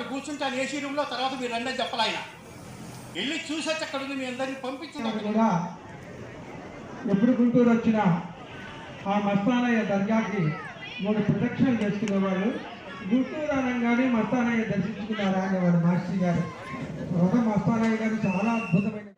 నేను అక్కడ కూర్చుంటాను ఏసీ రూమ్లో తర్వాత మీరు రండి అని చెప్పాలి ఆయన. వెళ్ళి చూసొచ్చి అక్కడ ఉంది మీ అందరినీ పంపించండి. కూడా ఎప్పుడు గుంటూరు వచ్చినా ఆ మస్తానయ్య దర్గాకి మూడు ప్రదక్షిణలు చేసుకునేవాళ్ళు. గుంటూరు అనగానే మస్తానయ్య దర్శించుకున్నారా అనేవాడు మాస్టర్ గారు. తర్వాత మస్తానయ్య గారు చాలా అద్భుతమైన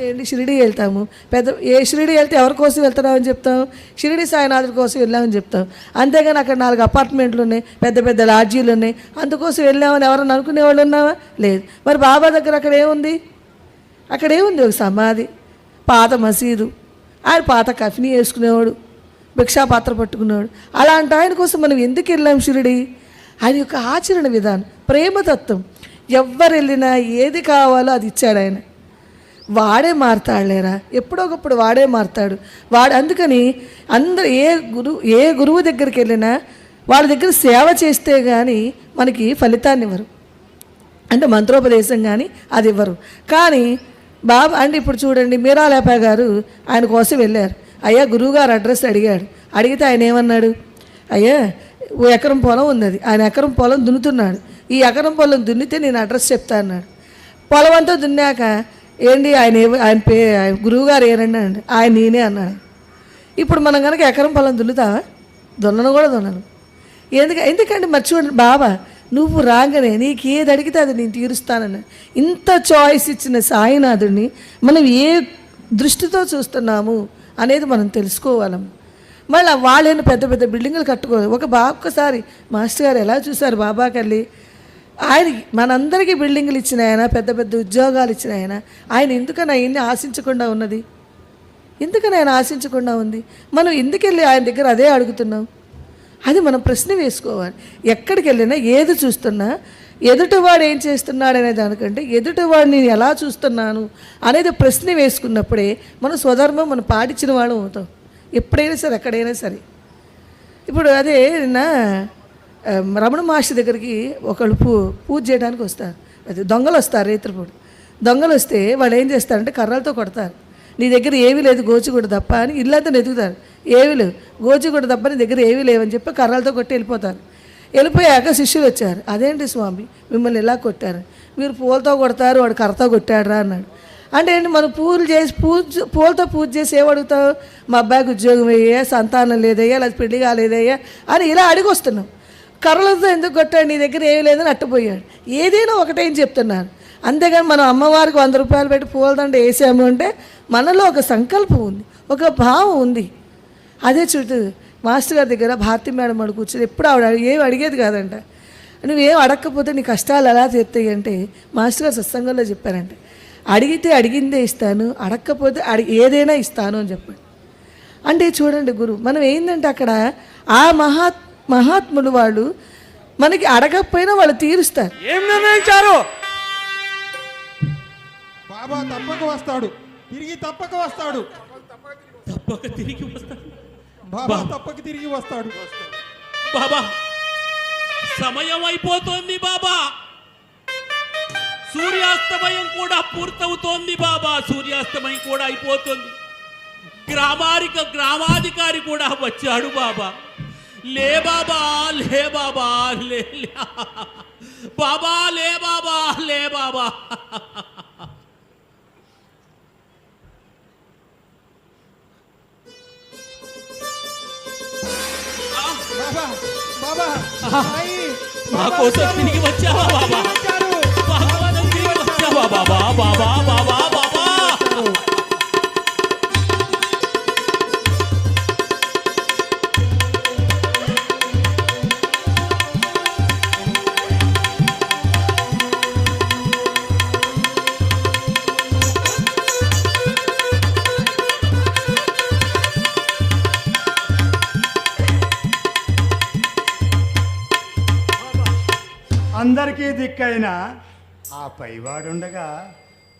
ఏంటి? షిరిడి వెళ్తాము. పెద్ద ఏ షిరిడి వెళ్తే ఎవరి కోసం వెళ్తున్నామని చెప్తాం షిరిడి సాయినాథుడి కోసం వెళ్ళామని చెప్తాం అంతేగాని అక్కడ నాలుగు అపార్ట్మెంట్లు ఉన్నాయి పెద్ద పెద్ద లాడ్జీలు ఉన్నాయి. అందుకోసం వెళ్ళామని ఎవరన్నా అనుకునే వాళ్ళు ఉన్నావా? లేదు. మరి బాబా దగ్గర అక్కడ ఏముంది? అక్కడ ఏముంది? ఒక సమాధి పాత మసీదు. ఆయన పాత కఫిని వేసుకునేవాడు భిక్షాపాత్ర పట్టుకునేవాడు. అలాంటి ఆయన కోసం మనం ఎందుకు వెళ్ళాం షిరిడి? ఆయన యొక్క ఆచరణ విధానం ప్రేమతత్వం. ఎవ్వరు వెళ్ళినా ఏది కావాలో అది ఇచ్చాడు ఆయన. వాడే మారతాడులేరా? ఎప్పుడో ఒకప్పుడు వాడే మారతాడు. వాడు అందుకని అందరు ఏ గురువు ఏ గురువు దగ్గరికి వెళ్ళినా వాళ్ళ దగ్గర సేవ చేస్తే కానీ మనకి ఫలితాన్ని ఇవ్వరు. అంటే మంత్రోపదేశం కానీ అది ఇవ్వరు. కానీ బాబా అంటే ఇప్పుడు చూడండి మీరాలేప గారు ఆయన కోసం వెళ్ళారు. అయ్యా గురువుగారు అడ్రస్ అడిగాడు. అడిగితే ఆయన ఏమన్నాడు? అయ్యా ఓ ఎకరం పొలం ఉంది అది. ఆయన ఎకరం పొలం దున్నుతున్నాడు. ఈ ఎకరం పొలం దున్నితే నేను అడ్రస్ చెప్తా అన్నాడు. పొలం అంతా దున్నాక ఏంటి ఆయన ఆయన పే ఆయన గురువుగారు ఏనండి అండి ఆయన నేనే అన్నాడు. ఇప్పుడు మనం కనుక ఎకరం పొలం దున్నుతావా? దున్నను కూడా దున్నను. ఎందుకు ఎందుకంటే మర్చిపోండి బాబా నువ్వు రాగానే నీకు ఏది అడిగితే అది నేను తీరుస్తానని. ఇంత చాయిస్ ఇచ్చిన సాయినాథుడిని మనం ఏ దృష్టితో చూస్తున్నాము అనేది మనం తెలుసుకోవాలం. మళ్ళీ వాళ్ళేను పెద్ద పెద్ద బిల్డింగులు కట్టుకోవాలి ఒక బా ఒక్కసారి మాస్టర్ గారు ఎలా చూశారు బాబాకెళ్ళి ఆయన మనందరికీ బిల్డింగులు ఇచ్చిన ఆయన పెద్ద పెద్ద ఉద్యోగాలు ఇచ్చిన ఆయన. ఆయన ఎందుకని ఆయన్ని ఆశించకుండా ఉన్నది? ఎందుకని ఆయన ఆశించకుండా ఉంది? మనం ఎందుకెళ్ళి ఆయన దగ్గర అదే అడుగుతున్నాం? అది మనం ప్రశ్న వేసుకోవాలి. ఎక్కడికి వెళ్ళినా ఏది చూస్తున్నా ఎదుటివాడు ఏం చేస్తున్నాడు అనే దానికంటే ఎదుటివాడు నేను ఎలా చూస్తున్నాను అనేది ప్రశ్న వేసుకున్నప్పుడే మన స్వధర్మం మనం పాటించిన వాళ్ళం అవుతాం. ఎప్పుడైనా సరే ఎక్కడైనా సరే. ఇప్పుడు అదే నిన్న రమణ మహర్షి దగ్గరికి ఒకళ్ళు పూ పూజ చేయడానికి వస్తారు. అది దొంగలు వస్తారు రైతులపూడి దొంగలు వస్తే వాళ్ళు ఏం చేస్తారంటే కర్రలతో కొడతారు. నీ దగ్గర ఏమీ లేదు గోచిగూడ తప్ప అని ఇల్లంతా నెతుకుతారు ఏమీ లేవు. గోచిగుడ్డ తప్ప నీ దగ్గర ఏమీ లేవని చెప్పి కర్రలతో కొట్టి వెళ్ళిపోతారు. వెళ్ళిపోయాక శిష్యులు వచ్చారు. అదేంటి స్వామి? మిమ్మల్ని ఎలా కొట్టారు? మీరు పూలతో కొడతారు వాడు కర్రతో కొట్టాడురా అన్నాడు. అంటే ఏంటి? మనం పూజలు చేసి పూజ పూలతో పూజ చేసి ఏమడుగుతావు మా అబ్బాయికి ఉద్యోగం అయ్యా సంతానం లేదయ్యా లేదా పెళ్ళి కాలేదయ్యా అని ఇలా అడిగి వస్తున్నాం. కర్రలతో ఎందుకు కొట్టాడు? నీ దగ్గర ఏమి లేదని అట్టపోయాడు. ఏదైనా ఒకటేం చెప్తున్నాను అంతేగాని మనం అమ్మవారికి వంద రూపాయలు పెట్టి పూలదండ వేసాము అంటే మనలో ఒక సంకల్పం ఉంది ఒక భావం ఉంది. అదే చుట్టూ మాస్టర్ గారి దగ్గర భారతి మేడం అడు కూర్చొని ఎప్పుడు ఆవిడ ఏమి అడిగేది కాదంట. నువ్వేం అడగకపోతే నీ కష్టాలు ఎలా తీరుతాయి అంటే మాస్టర్ గారు సత్సంగంలో చెప్పారంట. అడిగితే అడిగిందే ఇస్తాను అడగకపోతే అడిగి ఏదైనా ఇస్తాను అని చెప్పాడు. అంటే చూడండి గురు మనం ఏంటంటే అక్కడ ఆ మహాత్ మహాత్ములు వాళ్ళు మనకి అడగకపోయినా వాళ్ళు తీరుస్తారు. ఏం నిర్ణయించారు? బాబా తప్పక వస్తాడు. తిరిగి తప్పక వస్తాడు. తప్పక తిరిగి వస్తాను బాబా. తప్పక తిరిగి వస్తాడు. బాబా సమయం అయిపోతోంది బాబా. సూర్యాస్తమయం కూడా పూర్తవుతోంది బాబా. సూర్యాస్తమయం కూడా అయిపోతుంది. గ్రామారిక గ్రామాధికారి కూడా వచ్చాడు బాబా. లే బాబా లే బాబా లే లే. బాబా లే బాబా లే బాబా బాబా బాబా సాయి, మా బాబా కోసం వచ్చారు. తిరిగి వచ్చావా బాబా వచ్చారు. మా కోసం అందరికీ దిక్కైనా ఆ పైవాడుండగా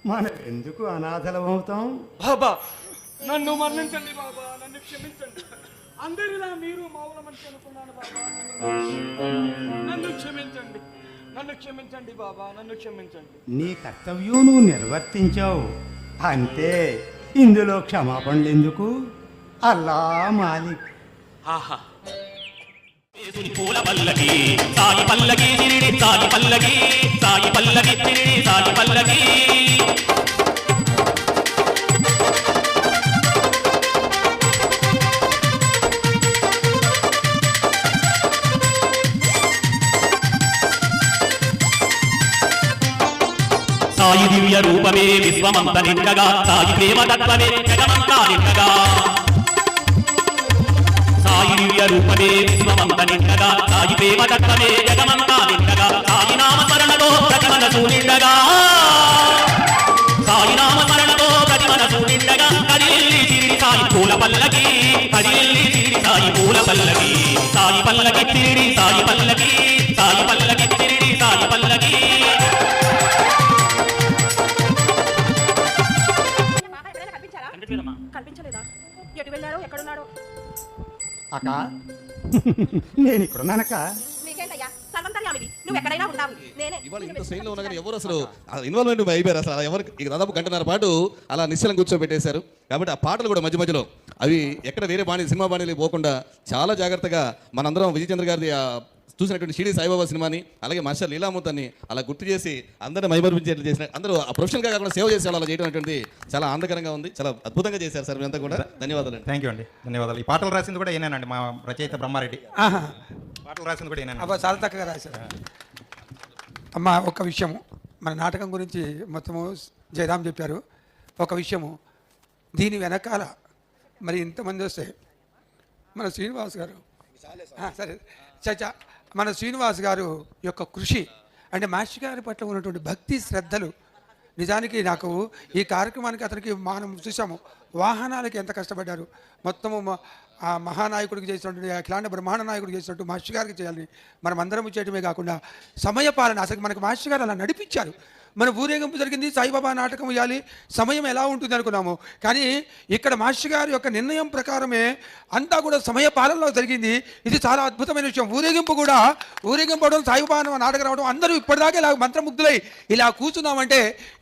మనం ఎందుకు అనాథలమవుతాం? బాబా నన్ను మన్నించండి బాబా నన్ను క్షమించండి. అందరిలా మీరు మౌన మనిషి అనుకున్నాను బాబా నన్ను క్షమించండి నన్ను క్షమించండి బాబా నన్ను క్షమించండి. నీ కర్తవ్యం నువ్వు నిర్వర్తించావు. అంతే ఇందులో క్షమాపణలు ఎందుకు అల్లా మాలిక్. ఆహా. పూల పల్లకి. సాయి పల్లకి తిరిడి సాయి పల్లకి. సాయి పల్లకి తిరిడి సాయి పల్లకి. సాయి దివ్య రూపమే విశ్వమంత నిండగా సాయి ప్రేమ తత్వమే జగమంతా నిండగా. రూపమే విశ్వమంత నిండగా సాయి ప్రేమ తత్వమే జగమంతా నిండగా సాయి నామ స్మరణతో ప్రతి మనసు నిండగా. సాయి నామ స్మరణతో ప్రతి మనసు నిండగా కదిలిల్లి తిరిగి సాయి పూల పల్లకి కదిలిల్లి తిరిగి సాయి పూల పల్లకి సాయి పల్లకి తిరిగి సాయి పల్లకి సాయి పల్లకి తిరిగి సాయి పల్లకి. బాగా కనిపించలేదా? ఎటు వెళ్ళారో ఎక్కడున్నాడో అక్క? నేను ఇక్కడున్నానక్క ఎవరు అసలు ఇన్వాల్వ్మెంట్ అయిపోయారు అసలు? ఎవరు దాదాపు గంటన్నర పాటు అలా నిశ్చలం కూర్చోబెట్టేశారు. కాబట్టి ఆ పాటలు కూడా మధ్య మధ్యలో అవి ఎక్కడ వేరే బాణి సినిమా బాణీలు పోకుండా చాలా జాగ్రత్తగా మనందరం విజయ్ చంద్ర గారిది ఆ చూసినటువంటి షిడి సాయిబాబా సినిమాని అలాగే మాస్టర్ లీలామూర్తిని అలా గుర్తు చేసి అందరిని మైమర్పించేట్లు చేసిన అందరూ ఆ ప్రొఫెషనల్గా కాకుండా సేవ చేసే అలా చేయడం చాలా ఆనందకరంగా ఉంది. చాలా అద్భుతంగా చేశారు సార్ మీరంతా కూడా. ధన్యవాదాలు థ్యాంక్ యూ అండి. ధన్యవాదాలు. ఈ పాటలు రాసింది కూడా ఈయనేనండి మా రచయిత బ్రహ్మారెడ్డి. పాటలు రాసింది కూడా ఈయన అబ్బా చాలా చక్కగా రాశారు. అమ్మ ఒక విషయము. మన నాటకం గురించి మొత్తము జయరాం చెప్పారు. ఒక విషయము. దీని వెనకాల మరి ఇంతమంది వస్తే మన శ్రీనివాస్ గారు సరే. చచ్చా మన శ్రీనివాస్ గారు యొక్క కృషి అంటే మాస్టర్ గారి పట్ల ఉన్నటువంటి భక్తి శ్రద్ధలు నిజానికి నాకు ఈ కార్యక్రమానికి అతనికి మనం చూసాము వాహనాలకి ఎంత కష్టపడ్డారు. మొత్తము మ- ఆ మహానాయకుడికి చేసినటువంటి అఖిలాండ బ్రహ్మాండ నాయకుడికి చేసినట్టు మహర్షి గారికి చేయాలని మనం అందరం చేయటమే కాకుండా సమయపాలన అసలు మనకు మహర్షి గారు అలా నడిపించారు. మన ఊరేగింపు జరిగింది సాయిబాబా నాటకం ఇవ్వాలి సమయం ఎలా ఉంటుంది అనుకున్నాము. కానీ ఇక్కడ మాస్టర్ గారి యొక్క నిర్ణయం ప్రకారమే అంతా కూడా సమయ పాలనలో జరిగింది. ఇది చాలా అద్భుతమైన విషయం. ఊరేగింపు కూడా ఊరేగింపు అవడం సాయిబాబా నాటకం రావడం అందరూ ఇప్పటిదాకా ఇలా మంత్రముగ్ధులై ఇలా కూర్చున్నామంటే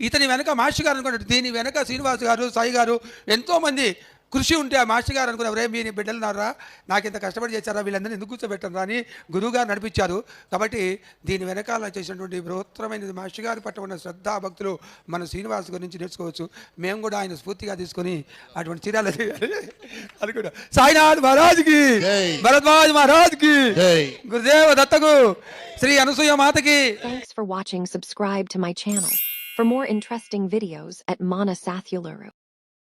ఇతని వెనక మాస్టర్ గారు అనుకున్నట్టు దీని వెనక శ్రీనివాస్ గారు సాయి గారు ఎంతోమంది కృషి ఉంటే ఆ మాస్టర్ గారు అనుకున్నారు రే మీ బిడ్డలు నారా నాకు ఇంత కష్టపడి చేశారా వీళ్ళందరినీ ఎందుకు కూర్చోబెట్టరు అని గురువుగారు నడిపించారు కాబట్టి దీని వెనకాల చేసినటువంటి బృహత్తరమైనది మాస్టర్ గారి పట్ల ఉన్న శ్రద్ధా భక్తులు మన శ్రీనివాస్ గురించి నేర్చుకోవచ్చు మేము కూడా ఆయన స్ఫూర్తిగా తీసుకొని అటువంటి చీరాలు అనుకుంటా సాయినాథ్ మహారాజ్కి జై. భరద్వాజ్ మహారాజ్కి జై. గురుదేవ దత్తకు శ్రీ అనసూయ మాతకి Thanks for watching. Subscribe to my channel for more interesting videos at Mana Sathuluru.